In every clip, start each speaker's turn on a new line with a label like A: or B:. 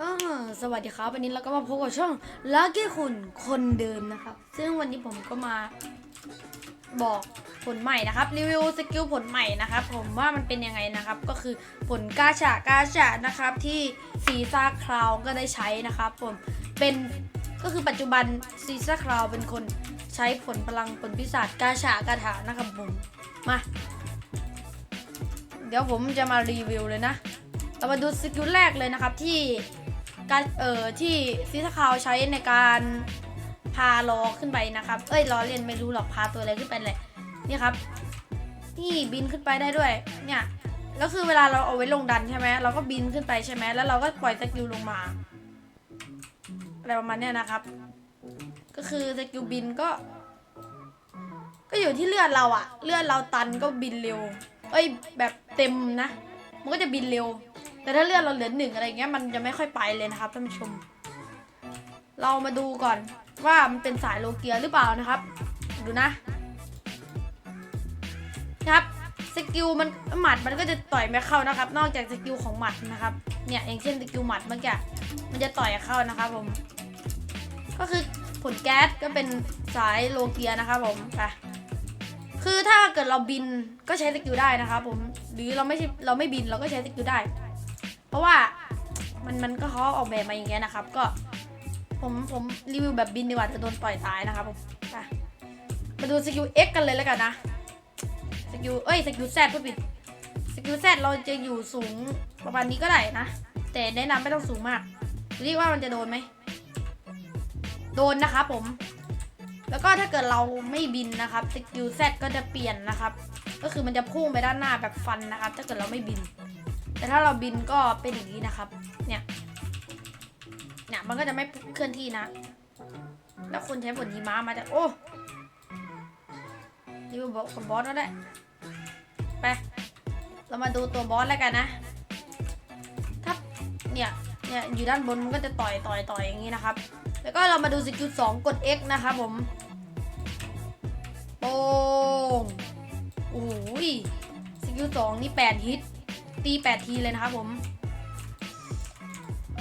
A: อ่าสวัสดีครับวันนี้เราก็มาพบกับช่องลักกี้คุณคนเดิมนะครับ ซึ่งวันนี้ผมก็มาบอกผลใหม่นะครับ รีวิวสกิลผลใหม่นะครับ ผมว่ามันเป็นยังไงนะครับ ก็คือผลกาชากาชานะครับ ที่ซีซ่าคราวก็ได้ใช้นะครับ ผมเป็นก็คือปัจจุบันซีซ่าคราวเป็นคนใช้ผลพลังผลพิศาจกาชากาถานะครับผมมาเดี๋ยวผมจะมารีวิวเลยนะเรามาดูสกิลแรกเลยนะครับที่ การเอ่อที่ซิสคาวใช้ในการพาล้อขึ้นไปนะครับ เอ้ยล้อเล่นไม่รู้หรอกพาตัวอะไรขึ้นไปแหละนี่ครับ นี่บินขึ้นไปได้ด้วย เนี่ยแล้วคือเวลาเราเอาไว้ลงดันใช่ไหมเราก็บินขึ้นไปใช่ไหมแล้วเราก็ปล่อยสกิลลงมาอะไรประมาณเนี้ยนะครับ ก็คือสกิลบินก็ ก็อยู่ที่เลือดเราอะเลือดเราตันก็บินเร็ว เอ้ยแบบเต็มนะ มันก็จะบินเร็ว แต่ถ้าเลือดเราเหลือหนึ่งอะไรเงี้ยมันจะไม่ค่อยไปเลยนะครับท่านผู้ชม เรามาดูก่อนว่ามันเป็นสายโลเกียหรือเปล่านะครับ ดูนะนะครับสกิลมันหมัดมันก็จะต่อยไม่เข้านะครับ นอกจากสกิลของหมัดนะครับ เนี่ยอย่างเช่นสกิลหมัดเมื่อกี้มันจะต่อยเข้านะครับผม ก็คือผลแก๊สก็เป็นสายโลเกียนะครับผมไปคือถ้าเกิดเราบินก็ใช้สกิลได้นะครับผม หรือเราไม่ใช่เราไม่บินเราก็ใช้สกิลได้เพ ราะว่ามันมันก็เขาออกแบบมาอย่างเงี้ยนะครับ ก็ผมผมรีวิวแบบบินดีกว่าจะโดนปล่อยตายนะครับผมไปมาดูสกิล X กันเลยแล้วกันนะสกิลเอ้ยสกิล Z พูดผิดสกิล Z เราจะอยู่สูงประมาณนี้ก็ได้นะ แต่แนะนำไม่ต้องสูงมากเรียกว่ามันจะโดนไหมโดนนะครับผม แล้วก็ถ้าเกิดเราไม่บินนะครับสกิล Z ก็จะเปลี่ยนนะครับ ก็คือมันจะพุ่งไปด้านหน้าแบบฟันนะครับ ถ้าเกิดเราไม่บิน แต่ถ้าเราบินก็เป็นอย่างนี้นะครับ เนี่ย เนี่ยมันก็จะไม่เคลื่อนที่นะ แล้วคนใช้ผลหิมะมาจากโอ้นี่เป็นบอกคนบอสแล้วแหละไป เรามาดูตัวบอสแล้วกันนะ ถ้าเนี่ย เนี่ยอยู่ด้านบนมันก็จะต่อยต่อยต่อยอย่างนี้นะครับ แล้วก็เรามาดูสกิล2กด X นะครับผมโป้งโอ้ยสกิล2นี่8ฮิต ตี8ทีเลยนะครับผม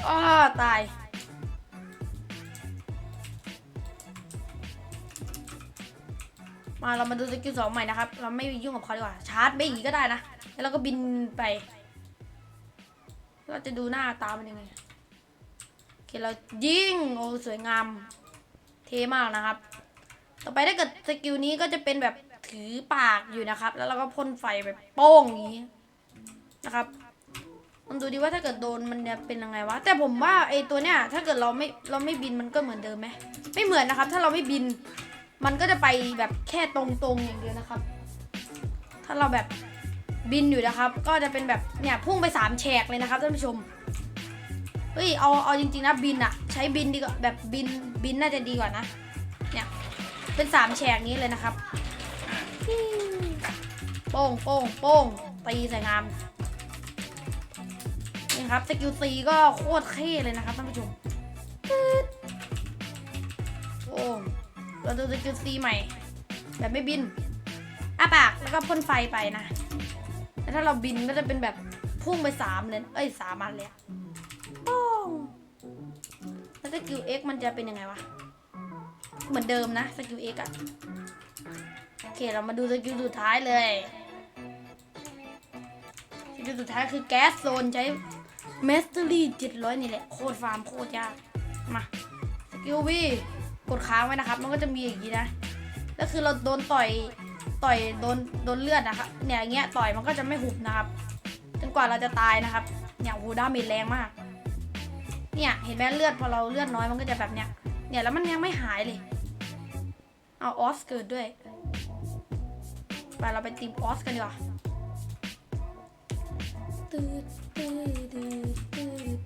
A: อ้าตาย มาเรามาดูสกิล2ใหม่นะครับ เราไม่ยุ่งกับเขาดีกว่า ชาร์จไม่อย่างนี้ก็ได้นะ แล้วเราก็บินไป เราจะดูหน้าตามันยังไงโอเคเรายิงโอ้สวยงาม เทมากนะครับ ต่อไปถ้าเกิดสกิลนี้ก็จะเป็นแบบถือปากอยู่นะครับ แล้วเราก็พ่นไฟแบบโป้งอย่างนี้ นะครับมันดูดีว่าถ้าเกิดโดนมันจะเป็นยังไงวะแต่ผมว่าไอตัวเนี้ยถ้าเกิดเราไม่เราไม่บินมันก็เหมือนเดิมไหมไม่เหมือนนะครับ ถ้าเราไม่บิน มันก็จะไปแบบแค่ตรงๆอย่างเดียวนะครับ ถ้าเราแบบบินอยู่นะครับ ก็จะเป็นแบบเนี่ยพุ่งไปสามแฉกเลยนะครับท่านผู้ชมเฮ้ยเอาเอาจริงๆนะบินอะใช้บินดีกว่าแบบบินบินน่าจะดีกว่านะเนี่ยเป็นสามแฉกนี้เลยนะครับโป้งโป้งโป้งตีใส่งาม นี่ครับสกิลตีก็โคตรเท่เลยนะครับท่านผู้ชมโอ้เราดูสกิลตีใหม่ แบบไม่บินอ้าปากแล้วก็พ่นไฟไปนะแต่ถ้าเราบินก็จะเป็นแบบพุ่งไปสามเลยเอ้ยสามอันเลยโป้งแล้วสกิล X มันจะเป็นยังไงวะเหมือนเดิมนะสกิล X อะโอเคเรามาดูสกิลสุดท้ายเลยสกิลสุดท้ายคือแก๊สโซนใช้ เมสเตอรี่700นี่แหละ โคตรฟาร์มโคตรยาก มาสกิลวีกดค้างไว้นะครับ มันก็จะมีอย่างนี้นะแล้วคือเราโดนต่อยต่อยโดนโดนเลือดนะครับเนี่ยอย่างเงี้ยต่อยมันก็จะไม่หุบนะครับจนกว่าเราจะตายนะครับเนี่ยโหดาเมจแรงมาก เนี่ยเห็นไหมเลือดพอเราเลือดน้อยมันก็จะแบบเนี้ยเนี่ยแล้วมันยังไม่หายเลย เอาออสเกิดด้วยไปเราไปตีมออสกันดีกว่า ตืดตืดตืดตืด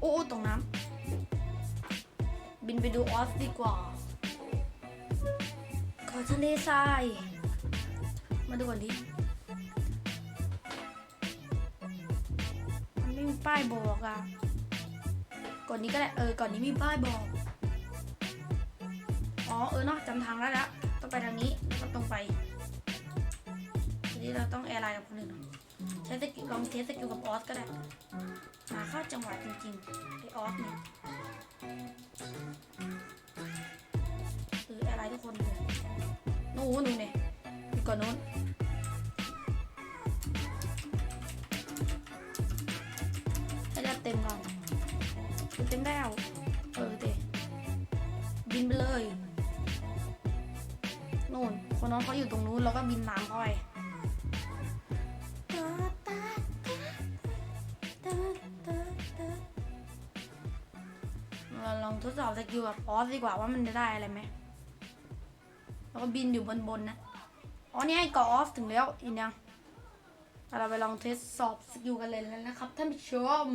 A: โอ้ตรงน้ำบินไปดูออสดีกว่า ขอทะเลทราย มาดูก่อนดิมันไม่มีป้ายบอกอะก่อนนี้ก็ได้เออ ก่อนนี้มีป้ายบอก อ๋อ เออเนาะจำทางได้แล้ว ต้องไปทางนี้แล้วก็ตรงไป นี้เราต้องแอร์ไลน์กับคนอื่นใช้สกิลลองเทสสกิลกับออสก็ได้หาเข้าจังหวะจริงๆไอออสเนี่ยหรืออะไรทุกคนเลยหนูหนูเนี่ยอยู่ก่อนนู้นให้ได้เต็มก่อนเต็มแล้วเออเตะบินไปเลยนู่นคนน้องเขาอยู่ตรงนู้นแล้วก็บินตามเขาไป ดสอบสกิลกับออสดีกว่าว่ามันจะได้อะไรไหมแล้วก็บินอยู่บนบนนะอ๋อนี่ไอ้กออฟถึงแล้วอีกยังเราไปลองทดสอบสกิลกันเลยแล้วนะครับท่านผู้ชม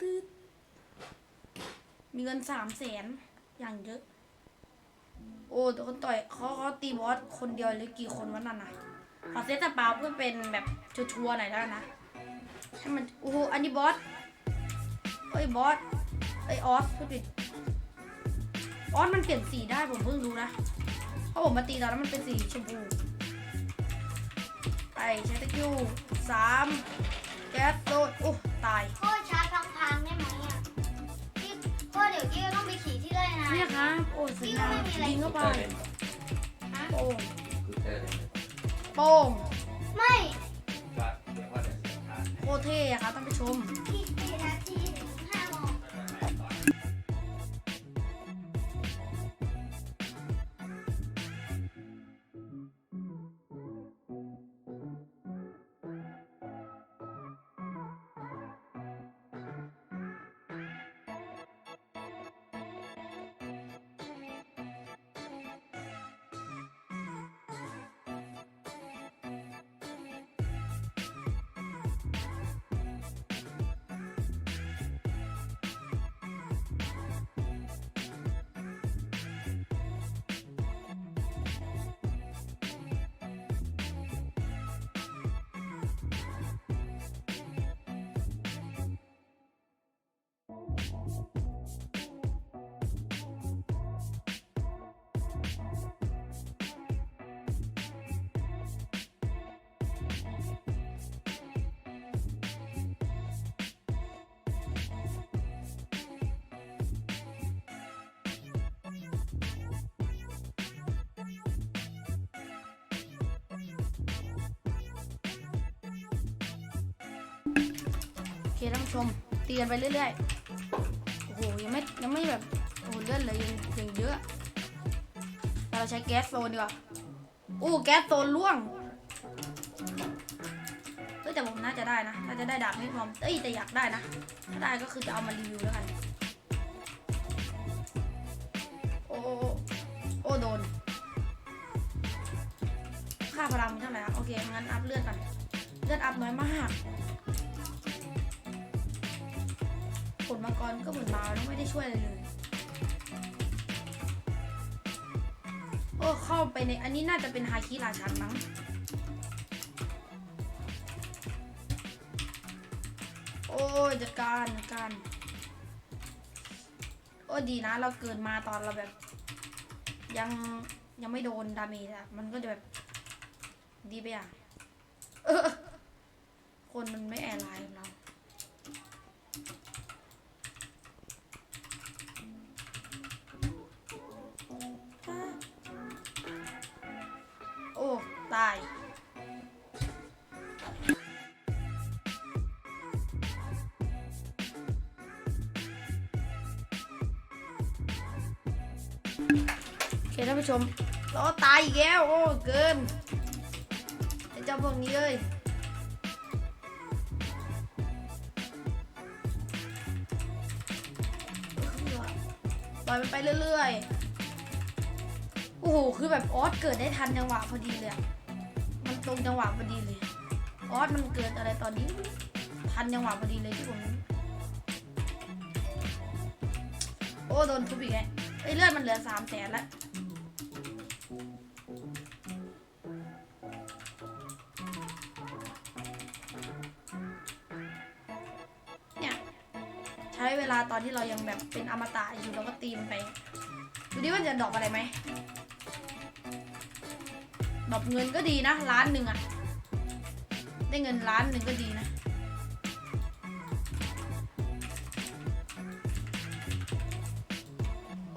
A: ตืดมีเงินสามแสนอย่างเยอะ โอ้แต่คนต่อยเขาเขาตีบอสคนเดียวหรือกี่คนวะนั่นน่ะขอเซตสปาเพื่อเป็นแบบชัวร์ๆหน่อยแล้วนะให้มันโอ้โหอันนี้บอสเอ้ยบอส เอ้ยออสพูดผิดออสมันเปลี่ยนสีได้ผมเพิ่งรู้นะเพราะผมมาตีตอนนั้นมันเป็นสีชมพูไปใช้ตะกิ้วสามแก๊สโดนโอ้ตาย
B: พ่อชาร์จพังๆได้ไหมอะพี่พ่อเดี๋ยวกี้ก็ต้องไปขี่ที่ไร่นา
A: เนี่ยครับ โอ้สวยงามยิงเข้าไปโป้ง
C: คือเธอเลย
A: โป้ง
B: ไม่
C: ก็เรียกว่าเดี๋ยวเสียทาน
A: โคตรเท่อะครับท่านผู้ชม
B: ท่า
A: นผู้ชมตีกันไปเรื่อยๆ โอ้โห ยังไม่ยังไม่แบบ โอ้โหเลื่อนเลยยังยังเยอะ เราใช้แก๊สโซนดีกว่าโอ้แก๊สโซนล่วง เฮ้ยแต่ผมน่าจะได้นะ น่าจะได้ดาบไม่พร้อมเอ้ยแต่อยากได้นะ ถ้าได้ก็คือจะเอามารีวิวแล้วกัน โอ้โอ้โอ้โดน ค่าพลังมันเท่าไหร่อะโอเคงั้นอัพเลือดกัน เลือดอัพน้อยมาก รก็เหมือนมาแล้วไม่ได้ช่วยอะไรเลยโอ้เข้าไปในอันนี้น่าจะเป็นฮาคิราชันมั้งโอ้ยจัดการจัดการโอ้ดีนะ เราเกิดมาตอนเราแบบ ยังยังไม่โดนดาเมจอะมันก็จะแบบดีไปอย่างเออคนมันไม่แอร์ไลน์เรา เคท่านผู้ชมเราตายอีกแล้วโอ้เกินไอ้เจ้าพวกนี้เลยปล่อยมันไปเรื่อยๆ โอ้โห คือแบบออสเกิดได้ทันจังหวะพอดีเลย มันตรงจังหวะพอดีเลย ออสมันเกิดอะไรตอนนี้ ทันจังหวะพอดีเลยที่ผม โอ้โดนทุบอีกแล้วไอ้เลือดมันเหลือสามแสนแล้ว เวลาตอนที่เรายังแบบเป็นอมตะอยู่เราก็ตีมไป ดูดิว่าจะดอกอะไรไหม ดอกเงินก็ดีนะล้านหนึ่งอะได้เงินล้านหนึ่งก็ดีนะ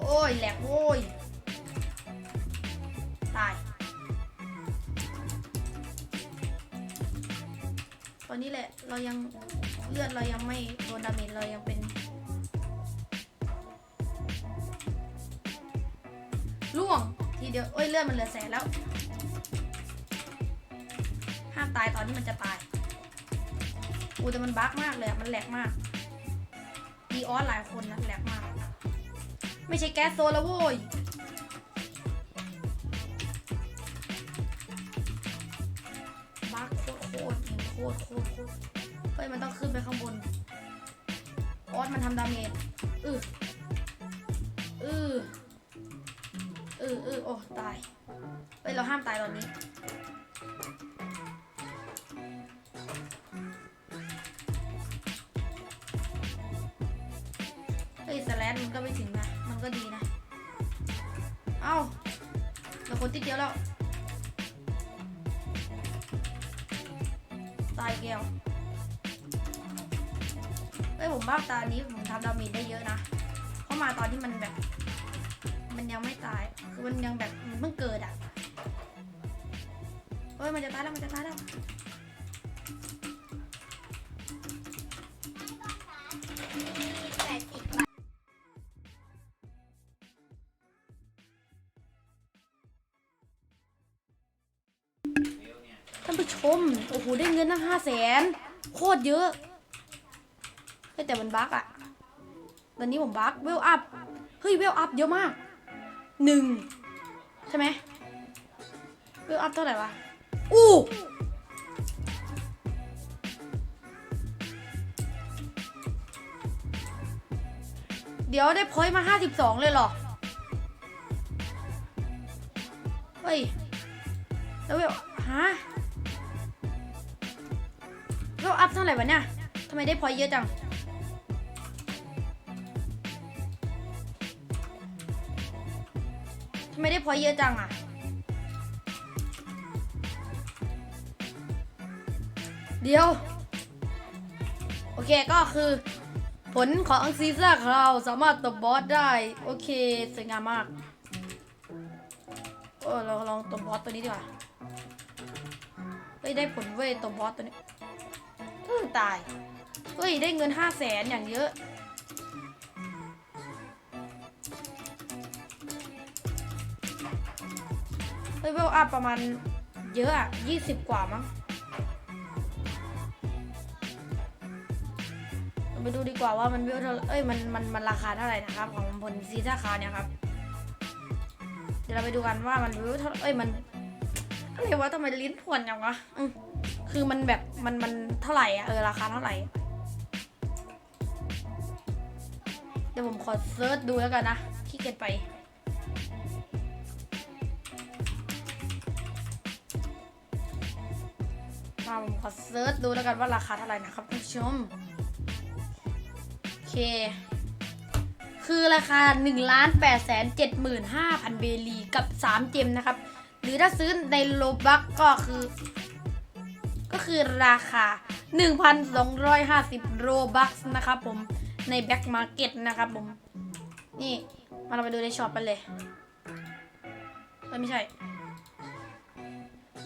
A: โอ้ยแหลกโว้ยตาย ตอนนี้แหละเรายังเลือดเรายังไม่โดนดาเมจเรายังเป็น เดียวเอ้ยเลือดมันเหลือแสนแล้ว ห้ามตายตอนที่มันจะตายอูแต่มันบั๊กมากเลยอะมันแหลกมากดีออสหลายคนนะแหลกมาก ไม่ใช่แก๊สโซแล้วโว้ยบั๊กโคตรโคตรจริงโคตรโคตรโคตรเฮ้ยมันต้องขึ้นไปข้างบนออสมันทำดาเมจอืออื อืออือโอ้ตายเฮ้ยเราห้ามตายตอนนี้ เฮ้ยสแลนมันก็ไม่ถึงนะ มันก็ดีนะ เอ้าเราคนติดเดียวแล้ว ตายแก้วเฮ้ยผมบ้าตานี้ผมทำดาเมจได้เยอะนะเข้ามาตอนที่มันแบบ มันยังไม่ตาย คือมันยังแบบมันเพิ่งเกิดอะเฮ้ยมันจะตายแล้วมันจะตายแล้ว
B: ท่า
A: นผู้ชม โอ้โห ได้เงินตั้งห้าแสน โคตรเยอะ แต่มันบั๊กอะตอนนี้ผมบั๊กเวลอัพ เฮ้ย เวลอัพเยอะมาก หนึ่งใช่ไหมเวลอัพเท่าไหร่วะ อู้เดี๋ยวได้พอยต์มาห้าสิบสองเลยเหรอ เฮ้ย แล้วเวลฮะเวลอัพเท่าไหร่วะเนี่ย ทำไมได้พอยต์เยอะจัง ไม่ได้พอเยอะจังอะ เดี๋ยว โอเคก็คือ ผลของซีซ่าของเราสามารถตบบอสได้ โอเค สวยงามมากเออเราลองตบบอสตัวนี้ดีกว่าเฮ้ยได้ผลเว้ยตัวบอสตัวนี้เพิ่งตาย เฮ้ยได้เงินห้าแสนอย่างเยอะ เวลอัพประมาณเยอะอะยี่สิบกว่ามั้งเราไปดูดีกว่าว่ามันเวลเท่าเอ้ยมันมันมันราคาเท่าไหร่นะครับ ของผลซีซ่าคาเนี่ยครับ เดี๋ยวเราไปดูกันว่ามันเวลเท่าเอ้ยมันอะไรวะทำไมลิ้นพวนจังวะคือมันแบบมันมันเท่าไหร่อะเออราคาเท่าไหร่ เดี๋ยวผมขอเซิร์ชดูแล้วกันนะขี้เกียจไป ผมขอเซิร์ชดูแล้วกันว่าราคาเท่าไหร่นะครับท่านผู้ชมโอเค คือราคา1ล้าน8แสน75,000 เบลีกับ 3 เจมนะครับ หรือถ้าซื้อในโลบักก็คือ ก็คือราคา 1,250 โรบัคนะครับผมในแบ็กมาร์เก็ตนะครับผม นี่มาเราไปดูในช็อปกันเลยไม่ใช่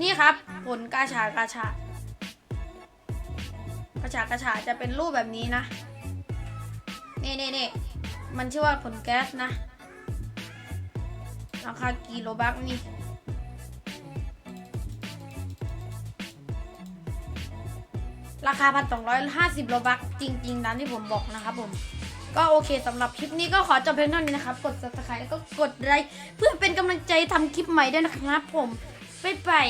A: นี่ครับ ผลกาชากาชา กาชากาชาจะเป็นรูปแบบนี้นะ นี่นี่นี่มันชื่อว่าผลแก๊สนะ ราคากี่โลบักนี่ราคาพันสองร้อยห้าสิบโลบักจริง ๆตามที่ผมบอกนะครับผม ก็โอเคสำหรับคลิปนี้ก็ขอจบเพียงเท่านี้นะครับ กด subscribe แล้วก็กดไลค์เพื่อเป็นกำลังใจทำคลิปใหม่ด้วยนะครับผม บ๊ายบาย